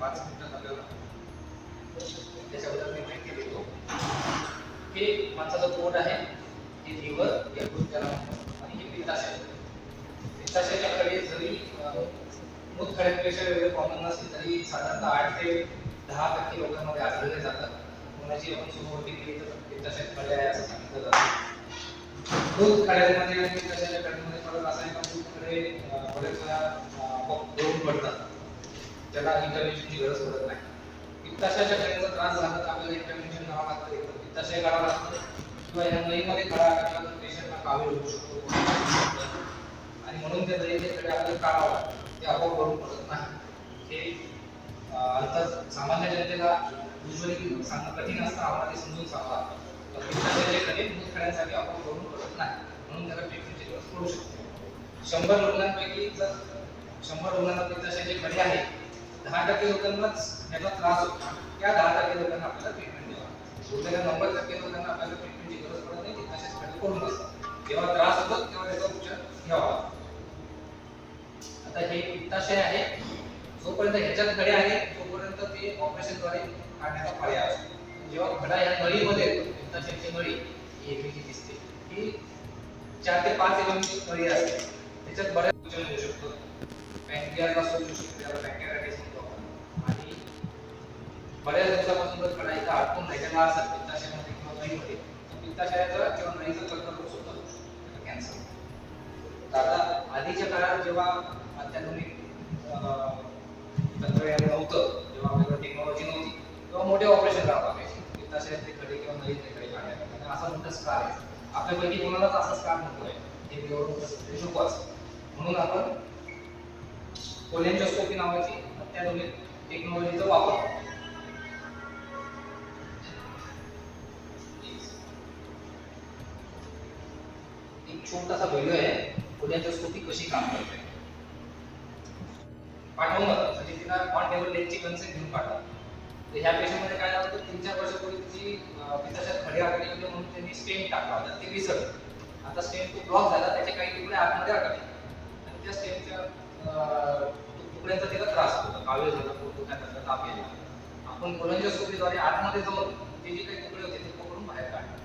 पाच मिनिटात आपल्याला त्याच्याबद्दल मी माहिती देतो. हे माणसाचं पोट आहे. हे लिव्हर यकृत त्याला आणि हे पित्ताशय. पित्ताशयाच्या जरी अं, मूतखड्यांपेक्षा वगैरे प्रॉब्लेम नसले तरी साधारणतः आठ ते दहा टक्के लोकांमध्ये आढळले जातात. कोणाची आपण सुरुवाती केली तर पित्ताशय खडे आहे असं सांगितलं जातं. दूध खड्यांमध्ये पित्ताशयाच्या खड्यांमध्ये फरक असा आहे का दूध खडे अं, बरेच वेळा अं, आपोआप गळून पडतात त्याला इंटरव्हेन्शनची गरज पडत नाही. पित्ताशयाच्या खड्यांचा त्रास झाला तर आपल्याला इंटरव्हेन्शन करावं लागतं. एकतर पित्ताशय काढावं लागतं. किंवा या नईमध्ये खडा टाकला तर पेशंटला कावे होऊ शकतो. आणि म्हणून त्या नळीचे कडे आपल्याला काढावं लागतं. ते आपोआप करून पडत नाही. हे अर्थात सामान्य जनतेला युजली सांगणं कठीण असतं. आम्हाला ते समजून सांगावं लागतं. तर पित्ताशयाचे खडे मूत आपोआप करून पडत नाही. म्हणून त्याला ट्रीटमेंटची गरज पडू शकते. शंभर रुग्णांपैकी जर शंभर रुग्णांना पित्ताशयाचे खडे आहेत दहा टक्के लोकांनाच याचा त्रास होतो. त्या दहा टक्के लोकांना आपल्याला ट्रीटमेंट द्यावा उरलेल्या नव्वद टक्के लोकांना आपल्याला ट्रीटमेंटची गरज पडत नाही पित्ताशयाचे खडे पडून बसतात. जेव्हा त्रास होतो तेव्हा त्याचा उपचार घ्यावा आता हे पित्ताशय आहे. जोपर्यंत ह्याच्यात खडे आहे तोपर्यंत ते ऑपरेशनद्वारे काढण्याचा पर्याय असतो. जेव्हा खडा या नळीमध्ये पित्ताशयाची नळी एकमेकी दिसते. ही चार ते पाच एम ची नळी असते. त्याच्यात बऱ्याच उपचार होऊ शकतो पॅनक्रियाला सोडू शकतो त्याला पॅनक्रियाटाइटिस म्हणतो आपण आणि बऱ्याच दिवसापासून जर खडा इथं राहिलेला असेल पित्ताशयामध्ये किंवा नळीमध्ये तर पित्ताशयाचा किंवा नळीचा कर्करोग सुद्धा. होऊ शकतो कॅन्सर आता आधीच्या काळात जेव्हा अत्याधुनिक तंत्रज्ञान नव्हतं जेव्हा आपल्याकडे टेक्नॉलॉजी नव्हती तेव्हा मोठे ऑपरेशन करावं लागायचे पित्ताशयातले खडे किंवा नाही खडे काढण्यासाठी असा मोठा स्कार आहे. आपल्यापैकी कोणालाच असा स्कार नको आहे हे देवरून नको म्हणून आपण कोलेंजोस्कोपी नावाची अत्याधुनिक टेक्नॉलॉजीचा वापर एक छोटासा व्हिडिओ आहे कोलेंजोस्कोपी कशी काम करते? पाठवून बघा. म्हणजे तिला ऑन टेबल लेगची कन्सेप्ट घेऊन पाठवा. तर ह्या पेशंटमध्ये काय झालं होतं? तीन चार वर्षापूर्वी तिची अं, पित्ताशयात खडे होते म्हणून त्यांनी स्टेम टाकला होता. ते विसरलं. आता स्टेन तो ब्लॉक झाला. त्याचे काही तुकडे आतमध्ये अडकले आणि त्या स्टेमच्या तुकड्यांचा तिला त्रास होतो. कावीळ झाला पोट ताप यायला आपण कोलंजोस्कोपीद्वारे आतमध्ये जाऊन ते जे काही तुकडे होते ते पकडून बाहेर काढले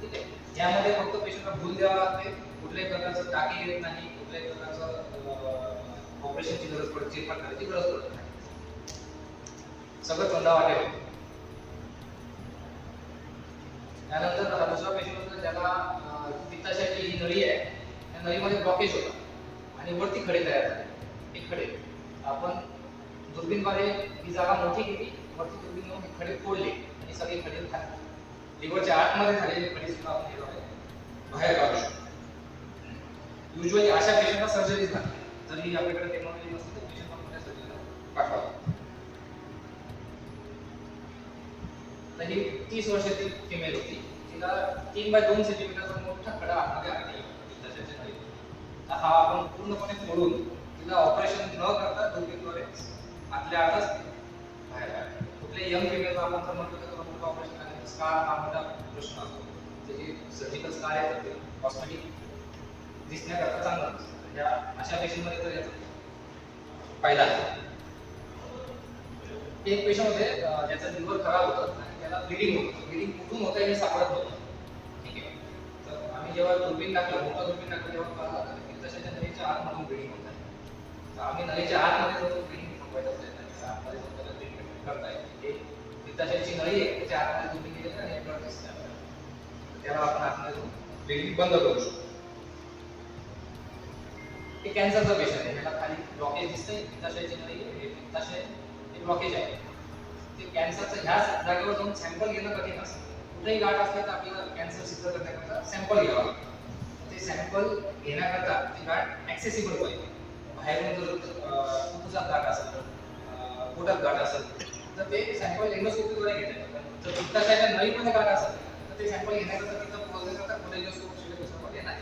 ठीक आहे. यामध्ये फक्त पेशंटला भूल द्यावं लागते कुठल्याही प्रकारचं टाकी येत नाही कुठल्याही प्रकारचं ऑपरेशनची गरज पडते चिरफाड करायची गरज पडत नाही. सगळं बंद वाटेल हो. त्यानंतर दुसरा पेशंट होता ज्याला पित्ताशाची ही नळी आहे. त्या नळीमध्ये ब्लॉकेज होता. आणि वरती खडे तयार झाले. हे खडे. आपण दुर्बीनद्वारे ही जागा मोठी केली वरती दुर्बीन हे खडे फोडले आणि सगळे खडे खाल्ले लिव्हरच्या आतमध्ये झालेले खडे सुद्धा आपण हे बाहेर काढू शकतो. युजली अशा पेशंटला सर्जरी झाली. जर ही आपल्याकडे टेक्नॉलॉजी नसते तर पेशंटला मोठ्या सर्जरीला पाठवा तर ही तीस वर्षातील फिमेल होती. तिला तीन बाय दोन सेंटीमीटरचा मोठा खडा आतमध्ये आणला तर हा आपण पूर्णपणे फोडून तिला ऑपरेशन न करता डोकेद्वारे आतल्या आतच काढलं यंग फिमेलला आपण जर म्हटलं तर मोठं ऑपरेशन आहे स्कार हा मोठा प्रश्न असतो. त्याची सर्जिकल स्कार आहे ते कॉस्मेटिक दिसण्याकरता चांगलं असतं. या अशा पेशंटमध्ये तर याचा फायदा आहे. एक पेशंट होते ज्याचं लिव्हर खराब होतं आणि त्याला ब्लिडिंग होतं. ब्लिडिंग कुठून होतं हे सापडत नव्हतं. ठीक आहे? तर आम्ही जेव्हा दुर्बीन टाकलं मोठं दुर्बीन टाकलं तेव्हा कळलं की पित्ताशयाच्या नळीच्या आतमधून ब्लिडिंग होत आहे तर आम्ही नळीच्या आतमध्ये जाऊन ब्लिडिंग थांबवायचं प्रयत्न आतमध्ये करता येते म्हणजे हे नळी आहे त्याच्या आतमध्ये तुम्ही गेले ना नेटवर्क दिसतं त्याला आपण आतमध्ये वेगळी बंद करू शकतो. हे कॅन्सरचा पेशंट आहे. त्याला खाली ब्लॉकेज दिसतंय. पित्ताशयाची नळी आहे, हे पित्ताशय हे ब्लॉकेज आहे. ते कॅन्सरचं ह्या जागेवर जाऊन सॅम्पल घेणं कठीण असतं. कुठेही गाठ असलं तर आपल्याला कॅन्सर सिद्ध करण्याकरता सॅम्पल घ्यावा ते सॅम्पल घेण्याकरता ती गाठ ऍक्सेसिबल पाहिजे. बाहेरून जर फुफ्फुसात गाठ असेल तर पोटात गाठ असेल तर ते सॅम्पल एंडोस्कोपीद्वारे घेता येतं जर पित्ताशयाच्या नळीमध्ये गाठ असेल तर ते सॅम्पल घेण्याकरता तिथं पोहोचण्याकरता कोलेजोस्कोप शिवाय दुसरा पर्याय नाही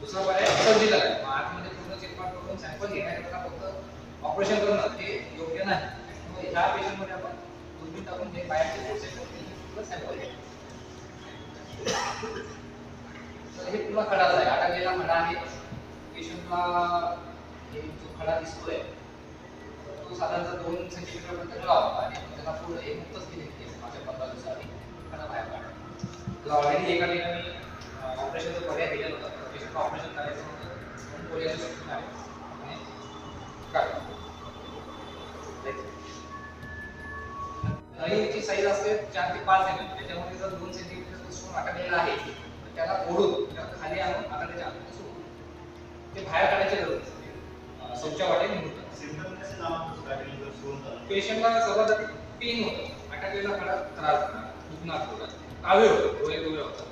दुसरा पर्याय सर्जिकल आहे. मग आतमध्ये पूर्ण चेकपाट करून सॅम्पल घेण्याकरता फक्त ऑपरेशन करणं हे योग्य नाही. त्यामुळे ह्या पेशंटमध्ये आपण दुर्बीण टाकून जे बाहेरचे प्रोसेस सॅम्पल घ्यायचे हे पुन्हा खडाच आहे. आटा गेला खडा आहे. पेशंटला हे जो खडा दिसतोय तो साधारणतः दोन सेंटीमीटर पर्यंत गळा होता आणि त्याला पुढे एक मुक्तच केले केस माझ्या पंधरा दिवसाआधी खडा बाहेर काढला. ऑलरेडी एका ठिकाणी ऑपरेशनचा पर्याय दिलेला होता पेशंट ऑपरेशन करायचं होतं. म्हणून पोलिओची सूचना आहे आणि काढलं. नळीची साईज असते चार ते पाच एम त्याच्यामध्ये जर दोन सेंटीमीटर स्टोन अटकलेला आहे तर त्याला ओढून त्याला खाली आणून अटकल्याच्या आतमध्ये सोडून ते बाहेर काढायची गरज नसते. अं, स्वच्छ पेशंटला सर्वात आधी पेन होतं. अटकलेला खडा त्रास होणार दुखणार थोडा. कावे होतं डोळे डोळे होतात.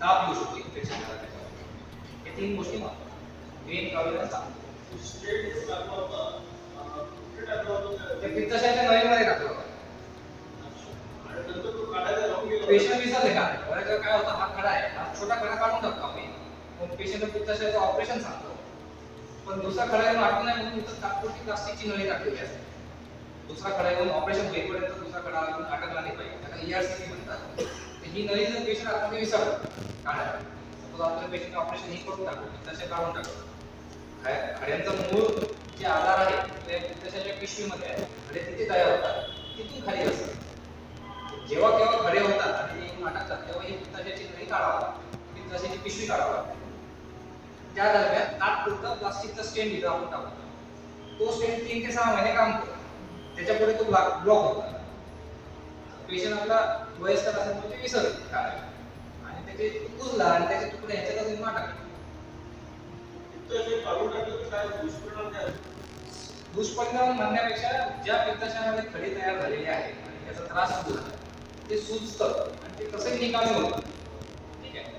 ताप येऊ शकतो इन्फेक्शन झालं त्याच्यावर हे तीन गोष्टी महत्त्वाच्या पेन कावीळ आणि ताप. Straight टाकलं पित्तशाच्या नळीमध्ये टाकलं होतं. पेशंट विसरले का? बऱ्याच वेळा काय होतं? हा खडा आहे. हा छोटा खडा काढून टाकतो आम्ही. मग पेशंट पित्ताशयाचं ऑपरेशन सांगतो. पण दुसरा खडा येऊन नाही म्हणून तात्पुरती प्लास्टिकची नळी टाकलेली असते. दुसरा खडा येऊन ऑपरेशन होईपर्यंत दुसरा खडा अजून अटकला नाही पाहिजे. त्याला E म्हणतात. ही नळी जर पेशंट आपण विसरलं काढायला सपोज आपल्या पेशंट ऑपरेशन ही करून टाकू तसे काढून टाकू. खड्यांचा मूळ जे आधार आहे ते तशाच्या पिशवीमध्ये आहे. खडे तिथे तयार होतात. तिथून खाली असतात. जेव्हा केव्हा खडे होतात आणि ते येऊन अटकतात तेव्हा ही तशाची नळी काढावा तशाची पिशवी काढावा त्या दरम्यान तात्पुरता प्लास्टिकचा स्टेंड इथं आपण टाकतो तो स्टेंड तीन ते सहा महिने काम करतो त्याच्यापुढे तो ब्लॉक होता पेशंट आपला वयस्कर असल्यामुळे ते विसरले काढायला आणि त्याचे कुजला आणि त्याचे तुकडे ह्याच्यातच काढून टाकलं तर काय दुष्परिणाम काय? होतो? दुष्परिणाम म्हणण्यापेक्षा ज्या पित्ताशयामध्ये खडे तयार झालेले आहेत आणि त्याचा त्रास झाला ते सुजतं आणि ते तसंच निकामी होतं. ठीक आहे?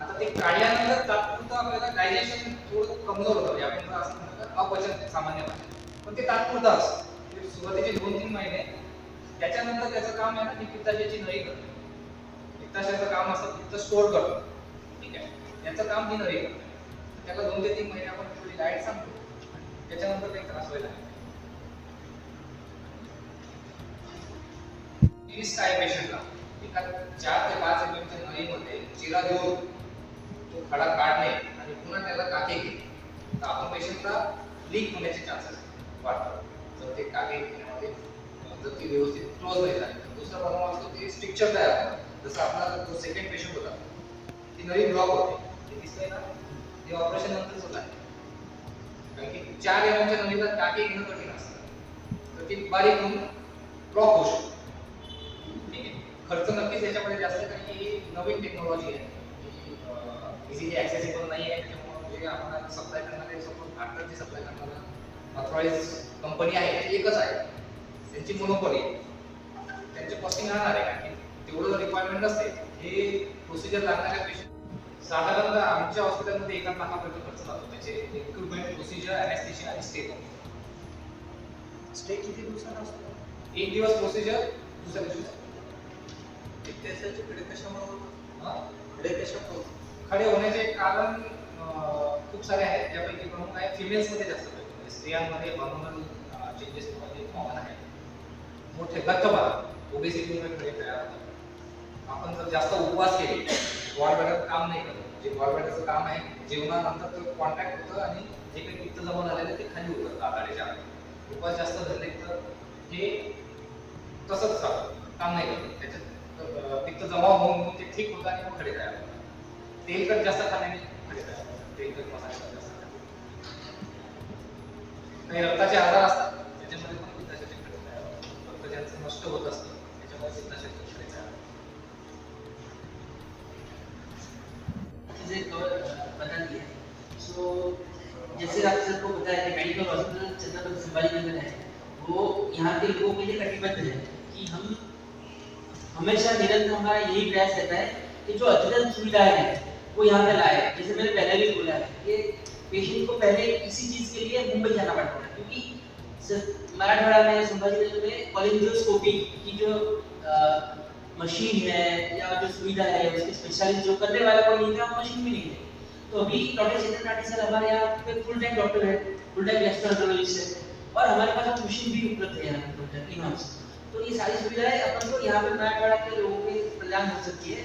आता ते काढल्यानंतर तात्पुरतं आपल्याला डायजेशन थोडं कमजोर होतं. म्हणजे आपण असं म्हणतो तर अपचन सामान्य भाषेत. पण ते तात्पुरतं असतं. सुरुवातीचे दोन तीन महिने त्याच्यानंतर त्याचं काम आहे ना ती पित्ताशयाची नळी करते. पित्ताशयाचं काम असतं पित्त स्टोअर करतो. ठीक आहे? त्याचं काम ती नळी करते. त्याला दोन ते तीन महिने आपण थोडी डायट सांगतो. त्याच्यानंतर काही त्रास व्हायला लागला. रिस्क पेशंटला एका चार ते पाच एम एमच्या नळीमध्ये चिरा देऊन तो खडा काढणे आणि पुन्हा त्याला काके घेणे. तर आपण पेशंटला लीक होण्याचे चान्सेस वाढतात. तर ते काके घेण्यामध्ये जर ती व्यवस्थित क्लोज नाही झाली दुसरा प्रॉब्लेम असतो ते स्ट्रिक्चर तयार होतं. जसं आपला जो सेकंड पेशंट होता ती नवी ब्लॉक होते. ते दिसतंय ना? ते ऑपरेशन नंतरच होत आहे. कारण की चार एमच्या च्या नळीला टाके घेणं कठीण असतं. तर ती बारीक होऊन ब्लॉक होऊ शकतो. ठीक आहे? खर्च नक्कीच याच्यामध्ये जास्त कारण की ही नवीन टेक्नॉलॉजी आहे. इझिली ऍक्सेसिबल नाही आहे ऑथराइज कंपनी आहे एकच आहे त्यांची मोनोपॉली त्यांचे कॉस्टिंग राहणार आहे कारण की तेवढं रिक्वायरमेंट असते हे प्रोसिजर लागणाऱ्या पेशंट साधारणतः आमच्या हॉस्पिटलमध्ये एका लाखापर्यंत खर्च लागतो त्याचे इक्विपमेंट प्रोसिजर अॅनेस्थेशिया आणि स्टे स्टे किती दिवसात असतो एक दिवस प्रोसिजर दुसऱ्या दिवशी खडे कशामुळे? हा? खडे कशामुळे होतात? खडे होण्याचे कारण खूप सारे आहेत त्यापैकी प्रमुख आहे फिमेल्समध्ये जास्त स्त्रियांमध्ये हॉर्मोनल चेंजेस म्हणजे कॉमन आहे. मोठे लठ्ठपणा ओबेसिटीमुळे खडे तयार होतात. आपण जर जास्त उपवास केले गॉडबॅटर काम नाही करत. जे गॉडबॅटरचं काम आहे जेवणानंतर तो कॉन्टॅक्ट होतं आणि जे काही पित्त जमा झालेलं ते खाली उतरतं आघाडीच्या उपवास जास्त धरले तर हे तसंच राहतं काम नाही करत. त्याच्यात पित्त जमा होऊन ते ठीक होतं आणि मग खडे तयार होतात. तेलकट जास्त खाण्याने खडे तयार होतात. तेलकट मसाले जास्त काही रक्ताचे आजार असतात. त्याच्यामध्ये पण होतात. रक्त ज्यांचं नष्ट होत असतं, त्याच्यामुळे पित्ताशयाचे खडे तयार होतात. चीज़ें कवर बता दी है सो जैसे आप सबको है कि मेडिकल हॉस्पिटल छत्रपति संभाजी नगर है वो यहाँ के लोगों के लिए कटिबद्ध है कि हम हमेशा निरंतर हमारा यही प्रयास रहता है कि जो अद्यतन सुविधाएँ हैं, वो यहाँ पे लाए। जैसे मैंने पहले भी बोला है कि पेशेंट को पहले इसी चीज़ के लिए मुंबई जाना पड़ता था, क्योंकि मराठवाड़ा में, संभाजी नगर में कॉलेजियोस्कोपी की जो मशीन है या जो सुविधा है, उसके स्पेशलिस्ट जो करने वाला कोई नहीं था, वो मशीन भी नहीं थी। तो अभी डॉक्टर चेतन नाटी सर हमारे यहाँ पे फुल टाइम डॉक्टर है फुल टाइम गैस्ट्रोएंटरोलॉजिस्ट है, और हमारे पास मशीन भी उपलब्ध है यहाँ डॉक्टर इन हाउस तो ये सारी सुविधाएँ अपन को यहाँ पे मराठवाड़ा के लोगों के प्रदान हो सकती है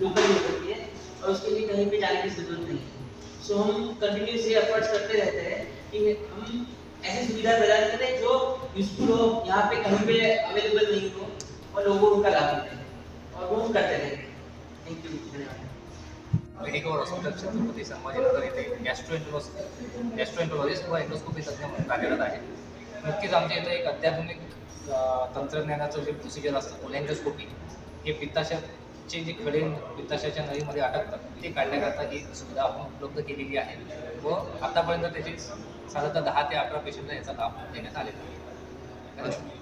लोकल हो सकती है और उसके लिए कहीं पे जाने की ज़रूरत नहीं है। सो हम कंटिन्यूसली एफर्ट्स करते रहते हैं कि हम ऐसी सुविधा प्रदान करें जो यूजफुल हो, यहाँ पे कहीं पे अवेलेबल नहीं हो और लोगों को लाभ मिले और वो हम करते रहेंगे थैंक यू धन्यवाद। हॉस्पिटल संभाजीनगर येथे व एंडोस्कोपी तज्ज्ञ म्हणून कार्यरत आहे नक्कीच आमच्या इथं एक अत्याधुनिक तंत्रज्ञानाचं जे प्रोसिजर असतं हे पित्ताशयाचे जे खडे पित्ताशयाच्या नळीमध्ये अटकतात ते काढण्याकरता ही सुविधा आपण उपलब्ध केलेली आहे व आतापर्यंत त्याची साधारणतः दहा ते अकरा पेशंटला याचा लाभ देण्यात आलेला आहे.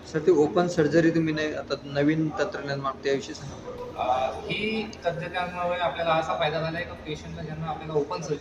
सर ते ओपन सर्जरी तुम्ही नाही आता नवीन तंत्रज्ञान माग त्याविषयी सांगा. ही तंत्रज्ञानामुळे आपल्याला असा फायदा झाला आहे का पेशंटला ज्यांना आपल्याला ओपन सर्जरी